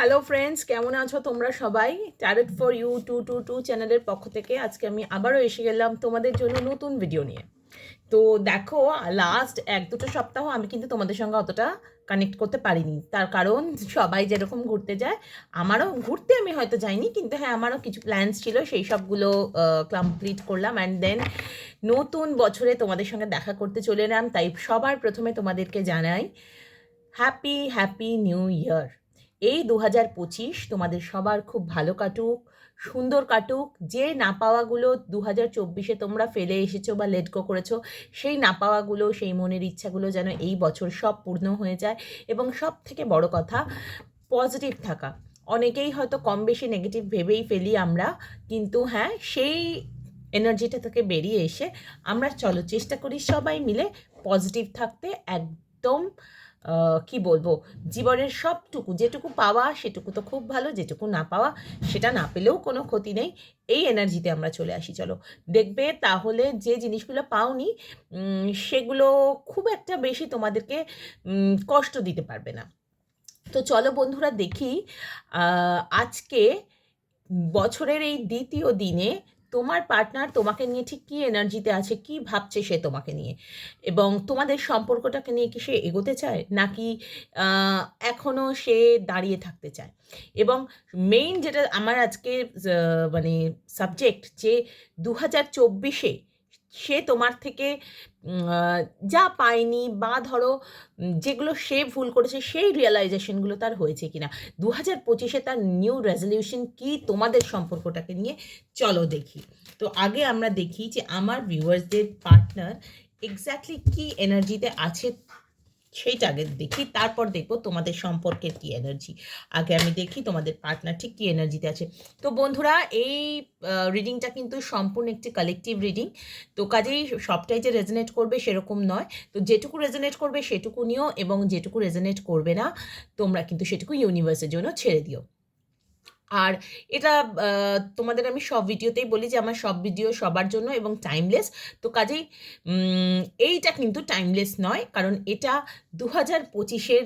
Hello friends কেমন আছো তোমরা সবাই? Tarot for you two two two চ্যানেলের পক্ষ থেকে আজকে আমি আবারও এসে গেলাম তোমাদের জন্য নতুন ভিডিও নিয়ে। তো দেখো লাস্ট এক, দুটো সপ্তাহ আমি কিন্তু তোমাদের সঙ্গে অতটা কানেক্ট করতে পারিনি। তার কারণ, সবাই যেরকম ঘুরতে যায়, আমারও ঘুরতে আমি হয়তো যাইনি, কিন্তু হ্যাঁ আমারও কিছু প্ল্যানস ছিল, সেই সবগুলো কমপ্লিট করলাম। অ্যান্ড দেন নতুন বছরে তোমাদের সঙ্গে দেখা করতে চলে এলাম, তাই সবার প্রথমে তোমাদেরকে জানাই হ্যাপি হ্যাপি নিউ ইয়ার এই দু হাজার পঁচিশ তোমাদের সবার খুব ভালো কাটুক, সুন্দর কাটুক। যে না পাওয়াগুলো দু হাজার চব্বিশে তোমরা ফেলে এসেছ বা লেটকো করেছ, সেই না পাওয়াগুলো, সেই মনের ইচ্ছাগুলো যেন এই বছর সব পূর্ণ হয়ে যায়। এবং সব থেকে বড় কথা পজিটিভ থাকা। অনেকেই হয়তো কম বেশি নেগেটিভ ভেবেই ফেলি আমরা, কিন্তু হ্যাঁ সেই এনার্জিটা থেকে বেরিয়ে এসে আমরা চলো চেষ্টা করি সবাই মিলে পজিটিভ থাকতে, একদম কি বলব? জীবনের সবটুকু, যেটুকু পাওয়া সেটুকু তো খুব ভালো, যেটুকু না পাওয়া সেটা না পেলেও কোনো ক্ষতি নেই। এই এনার্জিতে আমরা চলে আসি, চলো। দেখবে তাহলে যে জিনিসগুলো পাওনি সেগুলো খুব একটা বেশি তোমাদেরকে কষ্ট দিতে পারবে না। তো চলো বন্ধুরা দেখি আজকে বছরের এই দ্বিতীয় দিনে তোমার পার্টনার তোমাকে নিয়ে ঠিক কী এনার্জিতে আছে, কি ভাবছে সে তোমাকে নিয়ে? এবং তোমাদের সম্পর্কটাকে নিয়ে কি সে এগোতে চায়? নাকি এখনও সে দাঁড়িয়ে থাকতে চায়? এবং মেইন যেটা আমার আজকে মানে সাবজেক্ট যে দু হাজার চব্বিশে সে তোমার থেকে যা পায়নি বা ধরো যেগুলো সে ভুল করেছে সেই রিয়েলাইজেশনগুলো তার হয়েছে কিনা। দু হাজার পঁচিশে তার নিউ রেজলিউশন কি তোমাদের সম্পর্কটাকে নিয়ে? চলো দেখি। তো আগে আমরা দেখি যে আমার ভিউয়ার্সদের পার্টনার এক্স্যাক্টলি কি এনার্জিতে আছে সেইটা আগে দেখি, তারপর দেখব তোমাদের সম্পর্কের কি এনার্জি আগে আমি দেখি তোমাদের পার্টনার ঠিক কী এনার্জিতে আছে। তো বন্ধুরা, এই রিডিংটা কিন্তু সম্পূর্ণ একটি কালেকটিভ রিডিং তো কাজেই সবটাই যে রেজনেট করবে সেরকম নয়। তো যেটুকু রেজনেট করবে সেটুকু নিও এবং যেটুকু রেজনেট করবে না, তোমরা কিন্তু সেটুকু ইউনিভার্সের জন্য ছেড়ে দিও। আর এটা তোমাদের আমি সব ভিডিওতেই বলি যে আমার সব ভিডিও সবার জন্য এবং টাইমলেস তো কাজেই এইটা কিন্তু টাইমলেস নয়, কারণ এটা দু হাজার পঁচিশের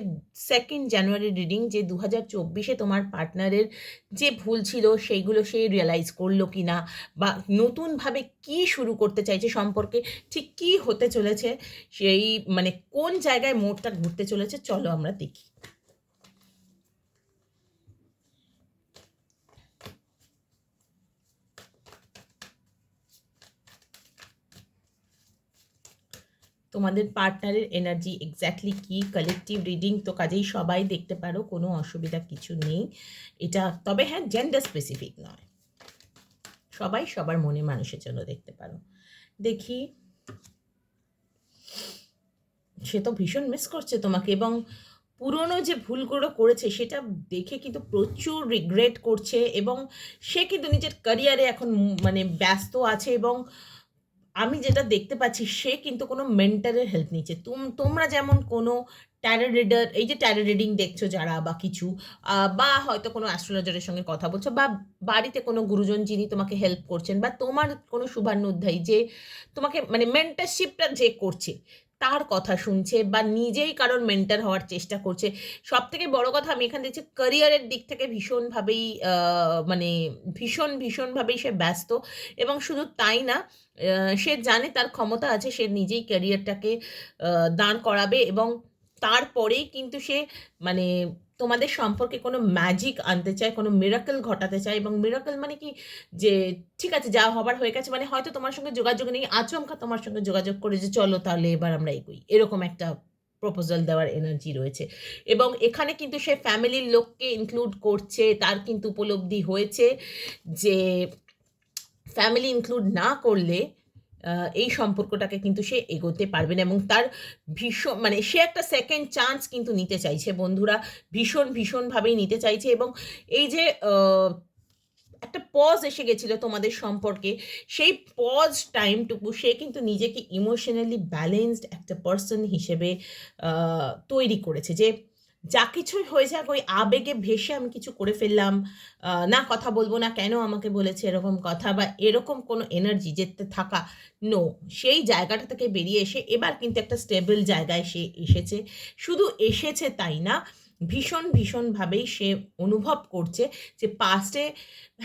সেকেন্ড জানুয়ারি রিডিং যে দু হাজার চব্বিশে তোমার পার্টনারের যে ভুল ছিল সেইগুলো সে রিয়েলাইজ করল কি না বা নতুনভাবে কি শুরু করতে চাইছে সম্পর্কে ঠিক কি হতে চলেছে, সেই মানে কোন জায়গায় মোড়টা ঘুরতে চলেছে, চলো আমরা দেখি। তোমাদের পার্টনারের এনার্জি এক্স্যাক্টলি কি? কালেকটিভ রিডিং তো কাজেই সবাই দেখতে পারো, কোনো অসুবিধা কিছু নেই। এটা, তবে হ্যাঁ জেন্ডার স্পেসিফিক নয়। সবাই সবার মনে মানুষের জন্য দেখতে পারো। দেখি। সে তো ভীষণ মিস করছে তোমাকে এবং পুরনো যে ভুলগুলো করেছে, সেটা দেখে কিন্তু প্রচুর রিগ্রেট করছে এবং সে কিন্তু নিজের ক্যারিয়ারে এখন মানে ব্যস্ত আছে এবং আমি যেটা দেখতে পাচ্ছি, সে কিন্তু কোনো মেন্টারের হেল্প নিচ্ছে। তুম, তোমরা যেমন কোনো ট্যারো রিডার এই যে ট্যারো রিডিং দেখছ যারা বা কিছু বা হয়তো কোনো অ্যাস্ট্রোলজারের সঙ্গে কথা বলছো, বা বাড়িতে কোনো গুরুজন যিনি তোমাকে হেল্প করছেন, বা তোমার কোনো শুভান্নধ্যায়ী যে তোমাকে মানে মেন্টারশিপটা যে করছে তার কথা শুনছে বা নিজেই কারোর মেন্টার হওয়ার চেষ্টা করছে। সব থেকে বড় কথা আমি এখানে দেখছি ক্যারিয়ারের দিক থেকে ভীষণভাবেই মানে ভীষণ, ভীষণভাবেই সে ব্যস্ত এবং শুধু তাই না সে জানে তার ক্ষমতা আছে, সে নিজেই ক্যারিয়ারটাকে দাঁড় করাবে এবং তারপরেই কিন্তু সে মানে তোমাদের সম্পর্কে কোনো ম্যাজিক আনতে চায়, কোনো মিরাকল ঘটাতে চায় এবং মিরাকল মানে কি? যে ঠিক আছে, যা হবার হয়ে গেছে মানে হয়তো তোমার সঙ্গে যোগাযোগ নেই, আচমকা তোমার সঙ্গে যোগাযোগ করে যে চলো তাহলে এবার আমরা এগোই। এরকম একটা প্রপোজাল দেওয়ার এনার্জি রয়েছে। এবং এখানে কিন্তু সে ফ্যামিলির লোককে ইনক্লুড করছে, তার কিন্তু উপলব্ধি হয়েছে যে ফ্যামিলি ইনক্লুড না করলে এই সম্পর্কটাকে কিন্তু সে এগোতে পারবে না এবং তার ভীষণ মানে সে একটা সেকেন্ড চান্স কিন্তু নিতে চাইছে। বন্ধুরা ভীষণ, ভীষণভাবেই নিতে চাইছে এবং এই যে একটা পজ এসে গেছিল তোমাদের সম্পর্কে, সেই পজ টাইমটুকু সে কিন্তু নিজেকে ইমোশনালি ব্যালেন্সড একটা পার্সন হিসেবে তৈরি করেছে যে যা কিছুই হয়ে যাক, ওই আবেগে ভেসে আমি কিছু করে ফেললাম। না কথা বলব না কেন আমাকে বলেছে এরকম কথা বা এরকম কোনো এনার্জি যেতে থাকা। নো সেই জায়গাটা থেকে বেরিয়ে এসে এবার কিন্তু একটা স্টেবল জায়গায় সে এসেছে। শুধু এসেছে তাই না ভীষণ, ভীষণভাবেই সে অনুভব করছে যে পাস্টে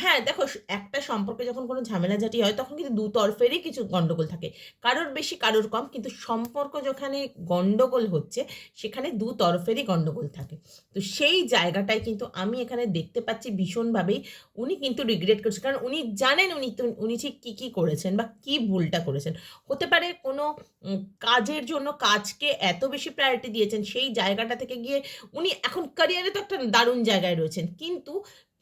হ্যাঁ দেখো একটা সম্পর্কে যখন কোনো ঝামেলাঝাটি হয়, তখন কিন্তু দুতরফেরই কিছু গণ্ডগোল থাকে। কারোর বেশি, কারোর কম, কিন্তু সম্পর্ক যেখানে গণ্ডগোল হচ্ছে, সেখানে দু তরফেরই গণ্ডগোল থাকে। তো সেই জায়গাটায় কিন্তু আমি এখানে দেখতে পাচ্ছি ভীষণভাবেই উনি কিন্তু রিগ্রেট করছে। কারণ উনি জানেন উনি তো, উনি ঠিক কী কী করেছেন বা কী ভুলটা করেছেন। হতে পারে কোনো কাজের জন্য কাজকে এত বেশি প্রায়োরিটি দিয়েছেন, সেই জায়গাটা থেকে গিয়ে উনি এখন ক্যারিয়ারে তো একটা দারুণ জায়গায় রয়েছেন। কিন্তু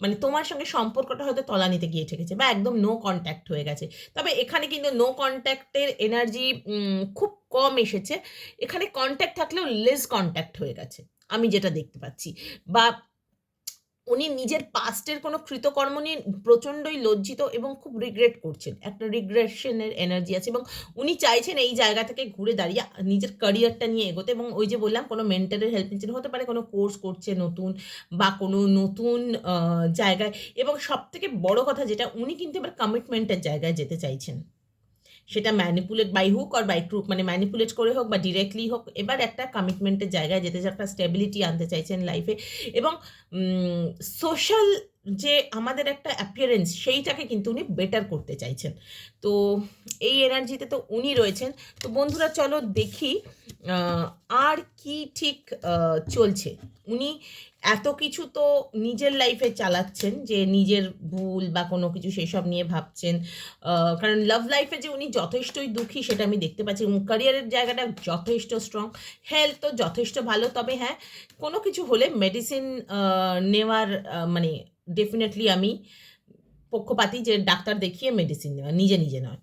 মানে তোমার সঙ্গে সম্পর্কটা হয়তো তলানিতে গিয়ে ঠেকেছে বা একদম নো কন্ট্যাক্ট হয়ে গেছে। তবে এখানে কিন্তু নো কন্ট্যাক্টের এনার্জি খুব কম এসেছে। এখানে কন্ট্যাক্ট থাকলেও লেস কন্ট্যাক্ট হয়ে গেছে। আমি যেটা দেখতে পাচ্ছি। বা উনি নিজের পাস্টের কোনো কৃতকর্ম নিয়ে প্রচণ্ডই লজ্জিত এবং খুব রিগ্রেট করছেন। একটা রিগ্রেশনের এনার্জি আছে এবং উনি চাইছেন এই জায়গা থেকে ঘুরে দাঁড়িয়ে নিজের ক্যারিয়ারটা নিয়ে এগোতে এবং ওই যে বললাম কোনো মেন্টালের হেল্প নিচ্ছেন, হতে পারে কোনো কোর্স করছে নতুন বা কোনো নতুন জায়গায় এবং সব থেকে বড় কথা যেটা, উনি কিন্তু এবার কমিটমেন্টের জায়গায় যেতে চাইছেন। সেটা manipulate by hook or by crook মানে ম্যানিপুলেট করে হোক বা ডিরেক্টলি হোক, এবার একটা কমিটমেন্টের জায়গায় যেতে চাই একটা স্টেবিলিটি আনতে চাইছেন লাইফে এবং সোশ্যাল যে আমাদের একটা অ্যাপিয়ারেন্স সেইটাকে কিন্তু উনি বেটার করতে চাইছেন। তো এই এনার্জিতে তো উনি রয়েছেন। তো বন্ধুরা চলো দেখি আর কি ঠিক চলছে। উনি এত কিছু তো নিজের লাইফে চালাচ্ছেন যে নিজের ভুল বা কোনো কিছু সেসব নিয়ে ভাবছেন। কারণ লাভ লাইফে যে উনি যথেষ্টই দুঃখী সেটা আমি দেখতে পাচ্ছি ক্যারিয়ারের জায়গাটা যথেষ্ট স্ট্রং হেলথ তো যথেষ্ট ভালো, তবে হ্যাঁ কোনো কিছু হলে মেডিসিন নেওয়ার মানে ডেফিনেটলি আমি পক্ষপাতি যে ডাক্তার দেখিয়ে মেডিসিন নেওয়া, নিজে নিজে নয়।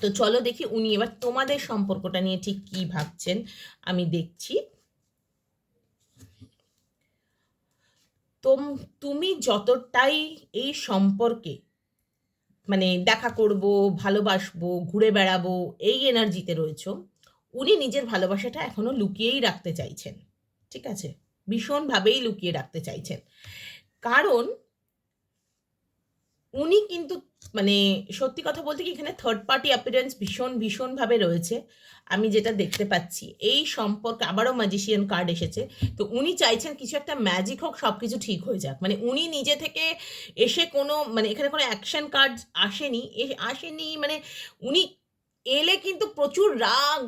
তো চলো দেখি উনি এবার তোমাদের সম্পর্কটা নিয়ে ঠিক কি ভাবছেন, আমি দেখছি। তোম, তুমি যতটাই এই সম্পর্কে মানে দেখা করব, ভালোবাসবো, ঘুরে বেড়াবো, এই এনার্জিতে রয়েছ, উনি নিজের ভালোবাসাটা এখনও লুকিয়েই রাখতে চাইছেন, ঠিক আছে? ভীষণভাবেই লুকিয়ে রাখতে চাইছেন। কারণ উনি কিন্তু মানে সত্যি কথা বলতে কি এখানে থার্ড পার্টি অ্যাপিয়ারেন্স ভীষণ, ভীষণভাবে রয়েছে। আমি যেটা দেখতে পাচ্ছি, এই সম্পর্কে আবারও ম্যাজিশিয়ান কার্ড এসেছে। তো উনি চাইছেন কিছু একটা ম্যাজিক হোক সব কিছু ঠিক হয়ে যাক। মানে উনি নিজে থেকে এসে কোনো মানে এখানে কোনো অ্যাকশন কার্ড আসেনি। আসেনি মানে উনি এলে কিন্তু প্রচুর রাগ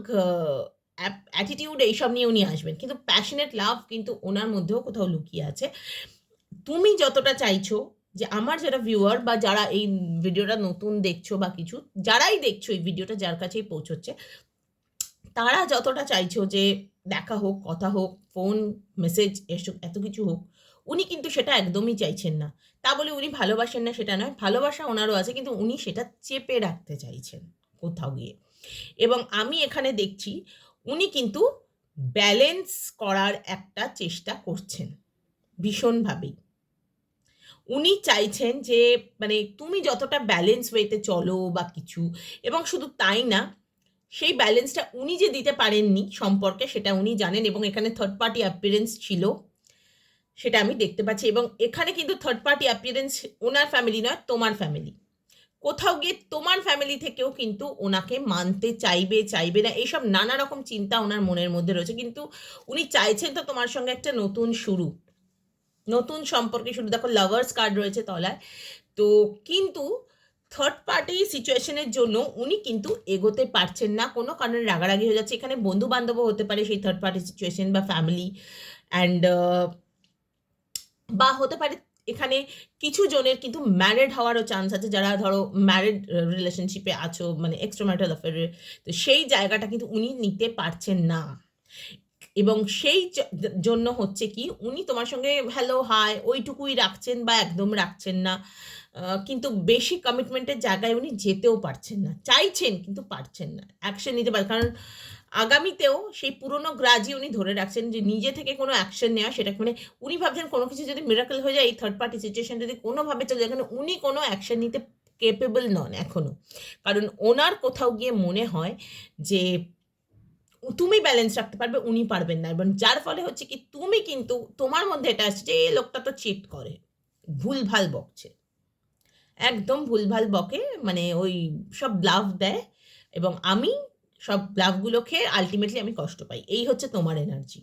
অ্যাটিটিউড এইসব নিয়ে উনি আসবেন। কিন্তু প্যাশনেট লাভ কিন্তু ওনার মধ্যেও কোথাও লুকিয়ে আছে। তুমি যতটা চাইছো যে আমার যারা ভিউয়ার বা যারা এই ভিডিওটা নতুন দেখছ বা কিছু, যারাই দেখছ এই ভিডিওটা যার কাছেই পৌঁছচ্ছে, তারা যতটা চাইছো যে দেখা হোক, কথা হোক ফোন মেসেজ এসব এত কিছু হোক, উনি কিন্তু সেটা একদমই চাইছেন না। তা বলে উনি ভালোবাসেন না সেটা নয়, ভালোবাসা ওনারও আছে কিন্তু উনি সেটা চেপে রাখতে চাইছেন কোথাও গিয়ে। এবং আমি এখানে দেখছি উনি কিন্তু ব্যালেন্স করার একটা চেষ্টা করছেন ভীষণভাবেই। উনি চাইছেন যে মানে তুমি যতটা ব্যালেন্স ওয়েতে চলো বা কিছু, এবং শুধু তাই না, সেই ব্যালেন্সটা উনি যে দিতে পারেননি সম্পর্কে সেটা উনি জানেন এবং এখানে থার্ড পার্টি অ্যাপিয়ারেন্স ছিল, সেটা আমি দেখতে পাচ্ছি এবং এখানে কিন্তু থার্ড পার্টি অ্যাপিয়ারেন্স ওনার ফ্যামিলি নয়, তোমার ফ্যামিলি কোথাও গিয়ে তোমার ফ্যামিলি থেকেও কিন্তু ওনাকে মানতে চাইবে চাইবে না, এইসব নানা রকম চিন্তা ওনার মনের মধ্যে রয়েছে। কিন্তু উনি চাইছেন তো তোমার সঙ্গে একটা নতুন শুরু। নতুন সম্পর্কে শুরু দেখো লাভার্স কার্ড রয়েছে তলায়। তো কিন্তু থার্ড পার্টি সিচুয়েশনের জন্য উনি কিন্তু এগোতে পারছেন না। কোনো কারণে রাগারাগি হয়ে যাচ্ছে। এখানে বন্ধু বান্ধবও হতে পারে সেই থার্ড পার্টি সিচুয়েশন বা ফ্যামিলি অ্যান্ড বা হতে পারে এখানে কিছু জনের কিন্তু ম্যারিড হওয়ারও চান্স আছে। যারা ধরো ম্যারিড রিলেশনশিপে আছো মানে এক্সট্রা ম্যারিটাল তো সেই জায়গাটা কিন্তু উনি নিতে পারছেন না। এবং সেই জন্য হচ্ছে কি, উনি তোমার সঙ্গে হ্যালো হাই ওইটুকুই রাখছেন বা একদম রাখছেন না। কিন্তু বেশি কমিটমেন্টের জায়গায় উনি যেতেও পারছেন না। চাইছেন কিন্তু পারছেন না। অ্যাকশন নিতে পারে, কারণ আগামীতেও সেই পুরনো গ্রাজই উনি ধরে রাখছেন যে নিজে থেকে কোনো অ্যাকশন নেওয়া, সেটা মানে উনি ভাবছেন কোনো কিছু যদি মিরাকল হয়ে যায়, এই থার্ড পার্টি সিচুয়েশন যদি কোনোভাবে চলে যায় কারণ উনি কোনো অ্যাকশন নিতে কেপেবল নন এখনও কারণ ওনার কোথাও গিয়ে মনে হয় যে তুমি ব্যালেন্স রাখতে পারবে, উনি পারবেন না। এবং যার ফলে হচ্ছে কি, তুমি কিন্তু, তোমার মধ্যে এটা আসছে যে, এই লোকটা তো চিট করে। ভুলভাল বকছে। একদম ভুলভাল বকে মানে ওই সব ব্লাফ দেয় এবং আমি সব ব্লাফগুলো খেয়ে আলটিমেটলি আমি কষ্ট পাই। এই হচ্ছে তোমার এনার্জি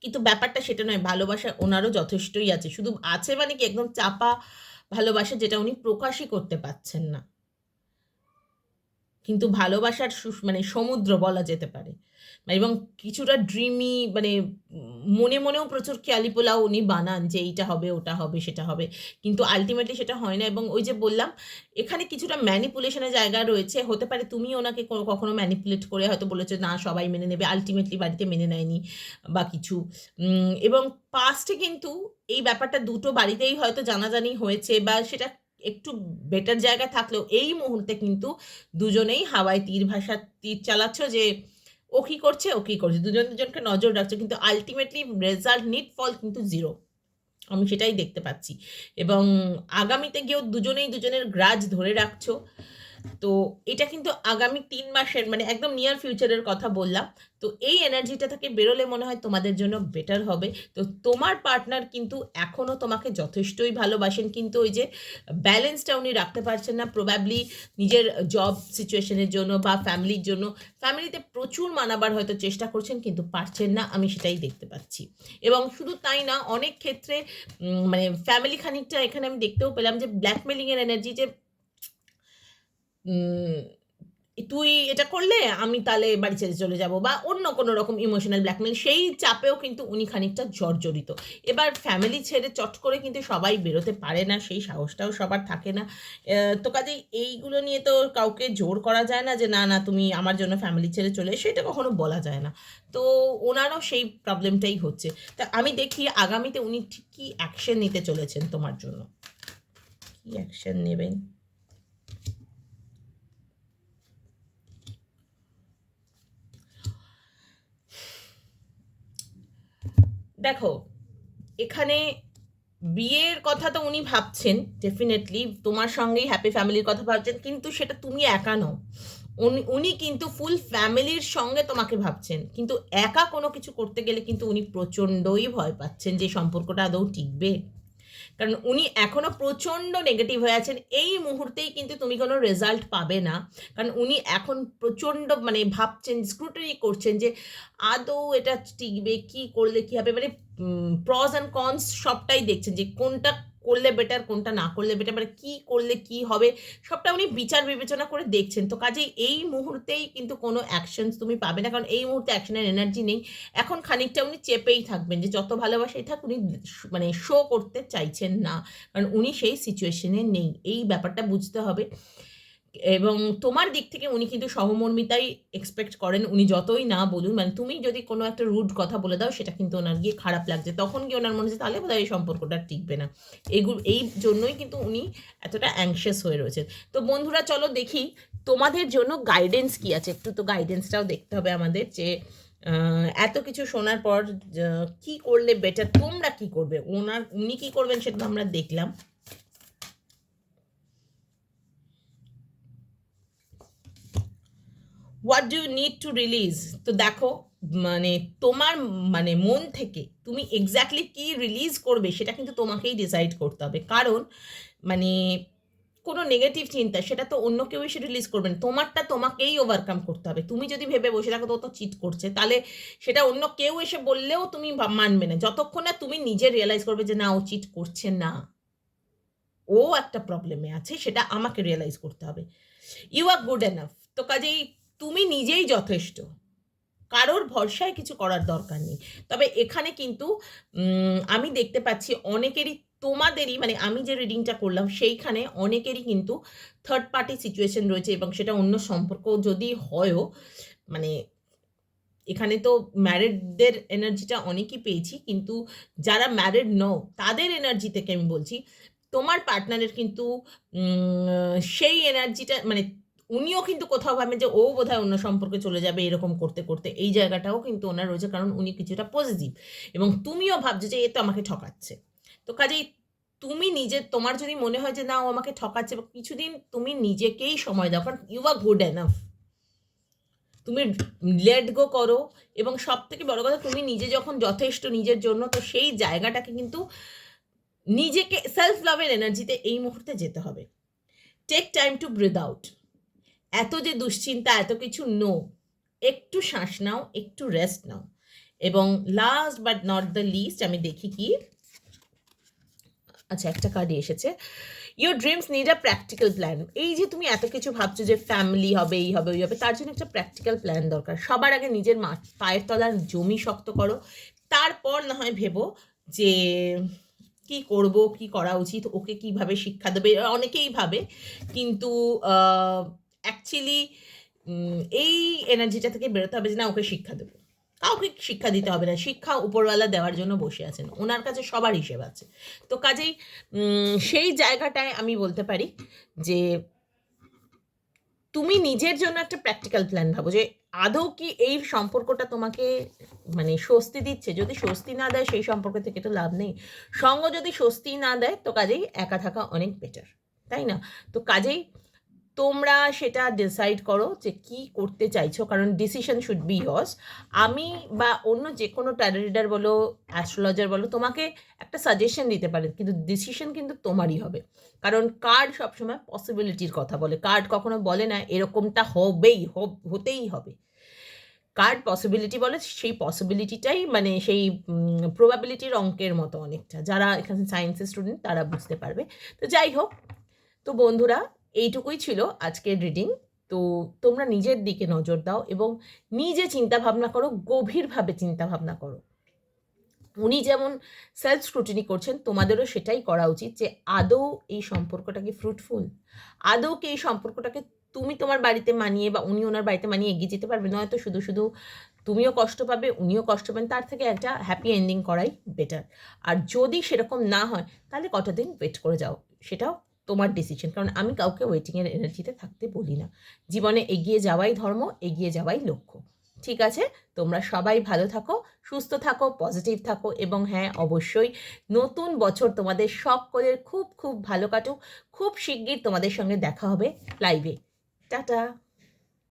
কিন্তু ব্যাপারটা সেটা নয়, ভালোবাসা ওনারও যথেষ্টই আছে। শুধু আছে মানে কি, একদম চাপা ভালোবাসা যেটা উনি প্রকাশই করতে পারছেন না। কিন্তু ভালোবাসার মানে সমুদ্র বলা যেতে পারে। এবং কিছুটা ড্রিমি মানে মনে মনেও প্রচুর খেয়ালি পোলাও উনি বানান যে এইটা হবে, ওটা হবে, সেটা হবে। কিন্তু আলটিমেটলি সেটা হয় না এবং ওই যে বললাম, এখানে কিছুটা ম্যানিপুলেশনের জায়গা রয়েছে। হতে পারে তুমি ওনাকে কখনো ম্যানিপুলেট করে হয়তো বলেছ, না, সবাই মেনে নেবে। আলটিমেটলি বাড়িতে মেনে নেয়নি বা কিছু। এবং পাস্টে কিন্তু এই ব্যাপারটা দুটো বাড়িতেই হয়তো জানাজানি হয়েছে বা সেটা একটু বেটার জায়গায় থাকলেও এই মুহূর্তে কিন্তু দুজনেই হাওয়ায় তীর ভাষা তীর চালাচ্ছ যে ও কী করছে, ও কী করছে। দুজন দুজনকে নজর রাখছে, কিন্তু আলটিমেটলি রেজাল্ট নিট ফল কিন্তু জিরো আমি সেটাই দেখতে পাচ্ছি। এবং আগামীতে গিয়েও দুজনেই দুজনের গ্রাজ ধরে রাখছো। তো এটা কিন্তু আগামী তিন মাসের মানে একদম নিয়ার ফিউচারের কথা বললাম। তো এই এনার্জিটা থেকে বেরোলে মনে হয় তোমাদের জন্য বেটার হবে। তো তোমার পার্টনার কিন্তু এখনও তোমাকে যথেষ্টই ভালোবাসেন। কিন্তু ওই যে ব্যালেন্সটা উনি রাখতে পারছেন না। প্রবাবলি নিজের জব সিচুয়েশনের জন্য বা ফ্যামিলির জন্য। ফ্যামিলিতে প্রচুর মানাবার হয়তো চেষ্টা করছেন, কিন্তু পারছেন না। আমি সেটাই দেখতে পাচ্ছি। এবং শুধু তাই না, অনেক ক্ষেত্রে মানে ফ্যামিলি খানিকটা এখানে আমি দেখতেও পেলাম যে ব্ল্যাকমেলিংয়ের এনার্জি যে তুই এটা করলে আমি তাহলে বাড়ি ছেড়ে চলে যাব বা অন্য কোনো রকম ইমোশনাল ব্ল্যাকমেল সেই চাপেও কিন্তু উনি খানিকটা জর্জরিত। এবার ফ্যামিলি ছেড়ে চট করে কিন্তু সবাই বেরোতে পারে না, সেই সাহসটাও সবার থাকে না। তো কাজেই এইগুলো নিয়ে তো কাউকে জোর করা যায় না যে, না না, তুমি আমার জন্য ফ্যামিলি ছেড়ে চলে এসো। এটা কখনো বলা যায় না। তো ওনারও সেই প্রবলেমটাই হচ্ছে। তা আমি দেখি আগামীতে উনি ঠিক কী অ্যাকশন নিতে চলেছেন তোমার জন্য? কী অ্যাকশন নেবেন? দেখো, এখানে বিয়ের কথা তো উনি ভাবছেন ডেফিনেটলি তোমার সঙ্গেই হ্যাপি ফ্যামিলির কথা ভাবছেন, কিন্তু সেটা তুমি একা নও। উনি উনি কিন্তু ফুল ফ্যামিলির সঙ্গে তোমাকে ভাবছেন, কিন্তু একা কোনো কিছু করতে গেলে কিন্তু উনি প্রচণ্ডই ভয় পাচ্ছেন যে সম্পর্কটা আদৌ টিকবে। কারণ উনি এখনও প্রচণ্ড নেগেটিভ হয়ে আছেন। এই মুহূর্তেই কিন্তু তুমি কোনো রেজাল্ট পাবে না। কারণ উনি এখন প্রচণ্ড মানে ভাবছেন স্ক্রুটনি করছেন যে আদৌ এটা টিকবে, কি করলে কি হবে? মানে প্রস অ্যান্ড কনস সবটাই দেখছেন যে কোনটা করলে বেটার কোনটা না করলে বেটার মানে কী করলে কি হবে, সবটা উনি বিচার বিবেচনা করে দেখছেন। তো কাজেই এই মুহূর্তেই কিন্তু কোনো অ্যাকশন তুমি পাবে না, কারণ এই মুহূর্তে অ্যাকশনের এনার্জি নেই। এখন খানিকটা উনি চেপেই থাকবেন যে যত ভালোবাসাই থাক উনি মানে শো করতে চাইছেন না, কারণ উনি সেই সিচুয়েশনে নেই। এই ব্যাপারটা বুঝতে হবে। এবং তোমার দিক থেকে উনি কিন্তু সহমর্মিতাই এক্সপেক্ট করেন, উনি যতই না বলুন মানে তুমি যদি কোনো একটা রুড কথা বলে দাও, সেটা কিন্তু ওনার গিয়ে খারাপ লাগছে। তখন গিয়ে ওনার মনে হচ্ছে, তাহলে বোধহয় এই সম্পর্কটা টিকবে না। এইগুলো এই জন্যই কিন্তু উনি এতটা অ্যাংশিয়াস হয়ে রয়েছেন। তো বন্ধুরা, চলো দেখি তোমাদের জন্য গাইডেন্স কি আছে? একটু তো গাইডেন্সটাও দেখতে হবে আমাদের যে এত কিছু শোনার পর কি করলে বেটার তোমরা কি করবে? ওনার, উনি কি করবেন সেটা আমরা দেখলাম। What do need to release তো দেখো মানে তোমার মানে মন থেকে তুমি এক্স্যাক্টলি কি রিলিজ করবে সেটা কিন্তু তোমাকেই ডিসাইড করতে হবে। কারণ মানে কোনো নেগেটিভ চিন্তা সেটা তো অন্য কেউ এসে রিলিজ করবে না। তোমারটা তোমাকেই ওভারকাম করতে হবে। তুমি যদি ভেবে বসে থাকো তো চিট করছে, তাহলে সেটা অন্য কেউ এসে বললেও তুমি মানবে না। যতক্ষণ না তুমি নিজে রিয়েলাইজ করবে যে না, ও চিট করছে না। ও একটা প্রবলেমে আছে, সেটা আমাকে রিয়েলাইজ করতে হবে। ইউ আর গুড এনাফ তো কাজেই তুমি নিজেই যথেষ্ট। কারোর ভরসায় কিছু করার দরকার নেই। তবে এখানে কিন্তু আমি দেখতে পাচ্ছি অনেকেরই তোমাদেরই মানে আমি যে রিডিংটা করলাম, সেইখানে অনেকেরই কিন্তু থার্ড পার্টি সিচুয়েশন রয়েছে এবং সেটা অন্য সম্পর্ক যদি হয়ও মানে এখানে তো ম্যারিডদের এনার্জিটা অনেকই পেয়েছি, কিন্তু যারা ম্যারিড নও, তাদের এনার্জি থেকে আমি বলছি, তোমার পার্টনারের কিন্তু সেই এনার্জিটা মানে উনিও কিন্তু কোথাও ভাবেন যে ও বোধহয় অন্য সম্পর্কে চলে যাবে এরকম করতে করতে। এই জায়গাটাও কিন্তু ওনার রয়েছে, কারণ উনি কিছুটা পজিটিভ এবং তুমিও ভাবছ যে এ তো আমাকে ঠকাচ্ছে। তো কাজেই তুমি নিজে, তোমার যদি মনে হয় যে না, ও আমাকে ঠকাচ্ছে বা কিছুদিন তুমি নিজেকেই সময় দাও, কারণ ইউ আর গুড এনাফ তুমি লেট গো করো। এবং সব থেকে বড় কথা, তুমি নিজে যখন যথেষ্ট নিজের জন্য, তো সেই জায়গাটাকে কিন্তু নিজেকে সেলফ লাভের এনার্জিতে এই মুহূর্তে যেতে হবে। Take time to breathe out এত যে দুশ্চিন্তা, এত কিছু নো একটু শ্বাস নাও, একটু রেস্ট নাও। এবং last but not the least আমি দেখি কি? আচ্ছা একটা কার্ডই এসেছে। Your dreams need a practical plan এই যে তুমি এত কিছু ভাবছ যে ফ্যামিলি হবে, এই হবে, ওই হবে, তার জন্য একটা প্র্যাকটিক্যাল প্ল্যান দরকার। সবার আগে নিজের মা, পায়ের তলার জমি শক্ত করো। তারপর না হয় ভেবো যে কি করব, কি করা উচিত, ওকে কীভাবে শিক্ষা দেবে, অনেকেই ভাবে। কিন্তু অ্যাকচুয়ালি এই এনার্জিটা থেকে বেরোতে হবে যে, না, ওকে শিক্ষা দেবো। কাউকে শিক্ষা দিতে হবে না। শিক্ষা উপরওয়ালা দেওয়ার জন্য বসে আছেন। ওনার কাছে সবার হিসেব আছে। তো কাজেই সেই জায়গাটায় আমি বলতে পারি যে, তুমি নিজের জন্য একটা প্র্যাকটিক্যাল প্ল্যান ভাবো যে, আদৌ কি এই সম্পর্কটা তোমাকে মানে স্বস্তি দিচ্ছে? যদি স্বস্তি না দেয়, সেই সম্পর্ক থেকে তো লাভ নেই। সঙ্গ যদি স্বস্তি না দেয়, তো কাজেই একা থাকা অনেক বেটার তাই না? তো কাজেই তোমরা সেটা ডিসাইড করো যে কি করতে চাইছো, কারণ ডিসিশন শুড বি ইয়র্স আমি বা অন্য যে কোনো ট্যারো বলো অ্যাস্ট্রোলজার বলো, তোমাকে একটা সাজেশন দিতে পারে, কিন্তু ডিসিশন কিন্তু তোমারই হবে। কারণ কার্ড সবসময় পসিবিলিটির কথা বলে। কার্ড কখনো বলে না, এরকমটা হবেই, হব- হতেই হবে। কার্ড পসিবিলিটি বলে, সেই পসিবিলিটিটাই মানে সেই প্রবাবিলিটির অঙ্কের মতো অনেকটা। যারা এখানে সায়েন্সের স্টুডেন্ট তারা বুঝতে পারবে। তো যাই হোক, তো বন্ধুরা এইটুকুই ছিল আজকের রিডিং তো তোমরা নিজের দিকে নজর দাও এবং নিজে চিন্তা ভাবনা করো, গভীরভাবে চিন্তা ভাবনা করো। উনি যেমন সেলফ স্ক্রুটিনি করছেন, তোমাদেরও সেটাই করা উচিত যে আদৌ এই সম্পর্কটা কি ফ্রুটফুল আদৌ কি এই সম্পর্কটাকে তুমি তোমার বাড়িতে মানিয়ে বা উনি ওনার বাড়িতে মানিয়ে এগিয়ে যেতে পারবে? নয়তো শুধু শুধু তুমিও কষ্ট পাবে, উনিও কষ্ট পাবেন, তার থেকে একটা হ্যাপি এন্ডিং করাই বেটার আর যদি সেরকম না হয়, তাহলে কটা দিন ওয়েট করে যাও। সেটাও তোমার ডিসিশন কারণ আমি কাউকে ওয়েটিংয়ের এনার্জিতে থাকতে বলি না। জীবনে এগিয়ে যাওয়াই ধর্ম, এগিয়ে যাওয়াই লক্ষ্য। ঠিক আছে? তোমরা সবাই ভালো থাকো, সুস্থ থাকো পজিটিভ থাকো এবং হ্যাঁ অবশ্যই নতুন বছর তোমাদের সকলের খুব খুব ভালো কাটুক। খুব শিগগির তোমাদের সঙ্গে দেখা হবে লাইভে টাটা!